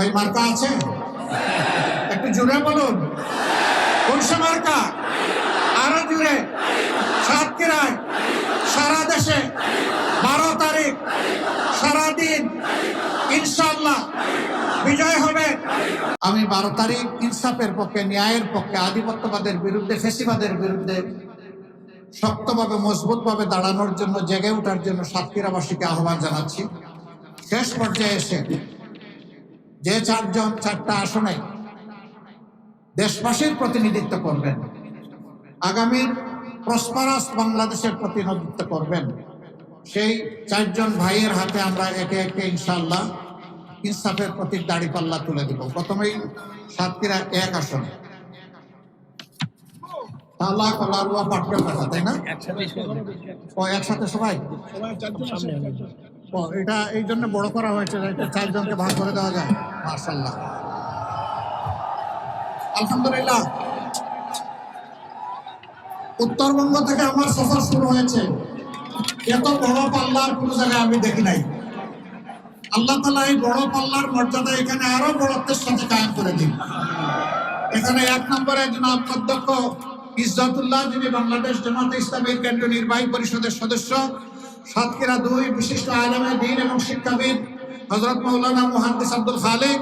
ওই মার্কা আছে? একটু জুড়ে বলুন। কোন সে মার্কা? আরও জুড়ে সাতক্ষীরায় সারা দেশে বারো তারিখ। সারাদিন ইনশাল্লাহ বিজয় হবে। আমি বারো তারিখ ইনসাফের পক্ষে, ন্যায়ের পক্ষে, আধিপত্যবাদের বিরুদ্ধে, ফেসিবাদের বিরুদ্ধে শক্তভাবে, মজবুতভাবে দাঁড়ানোর জন্য, জেগে ওঠার জন্য সাতক্ষীরাবাসীকে আহ্বান জানাচ্ছি। শেষ পর্যায়ে এসে যে চারজন চারটা আসনে দেশবাসীর প্রতিনিধিত্ব করবেন আগামীর প্রসপারাস বাংলাদেশের প্রতিনিধিত্ব করবেন সেই চারজন ভাইয়ের হাতে আমরা একে একে ইনশাল্লাহ ইনসাফের প্রতি দাড়ি পাল্লা তুলে দিব। প্রথমেই সাতক্ষীরা এক আসন। তালা পাঠা তাই না? একসাথে সবাই? এটা এই জন্য বড় করা হয়েছে চারজনকে ভাগ করে দেওয়া যায়। মার্শাল্লাহ আলহামদুলিল্লাহ। উত্তরবঙ্গ থেকে আমার সফর শুরু হয়েছে। এত বড় পাল্লার কোনো জায়গায় আমি দেখি নাই। আল্লাহ তালা এই বড় পাল্লার মর্যাদা এখানে আরও বড়ত্বের সাথে কায়েম করে দিন। এখানে এক নম্বরে জনাব অধ্যক্ষ ইজ্জতুল্লাহ, যিনি বাংলাদেশ জামাতে ইসলামের কেন্দ্রীয় নির্বাহী পরিষদের সদস্য সাতক্ষীরা দুই বিশিষ্ট আলমে দিন এবং শিক্ষাবিদ হজরত মৌলানা মুহাদ্দিস আব্দুল খালেক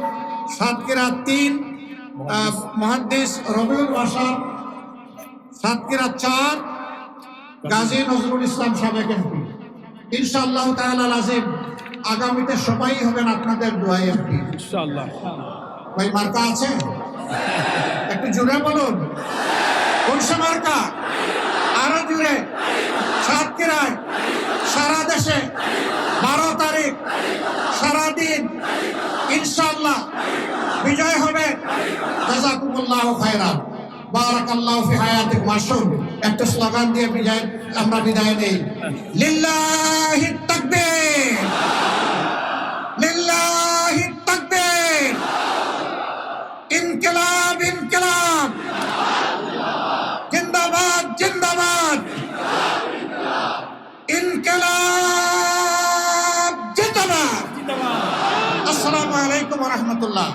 সাতক্ষীরা তিন আহ, মুহাদ্দিস রবিউল বাসার সাতক্ষীরা চার গাজী নজরুল ইসলাম সাবেক এমপি ইনশাআল্লাহ তাআলা আজিম আগামীতে সবাই হবেন আপনাদের দোয়াই এমপি ইনশাআল্লাহ। ভাই মার্কা আছে? একটু জুড়ে বলুন। কোন সে মার্কা আরও জুড়ে সাতক্ষীরায় সারা দেশে বারো তারিখ সারাদিন ইনশাল্লাহ বিজয় হবে। জাজাকুমুল্লাহ খায়রান। বারাকাল্লাহু ফি হায়াতিকুম। আসুন, একটা স্লোগান দিয়ে বিজয় আমরা বিদায় নেই। লিল্লাহি তাকবীর। আলাইকুম রাহমাতুল্লাহ।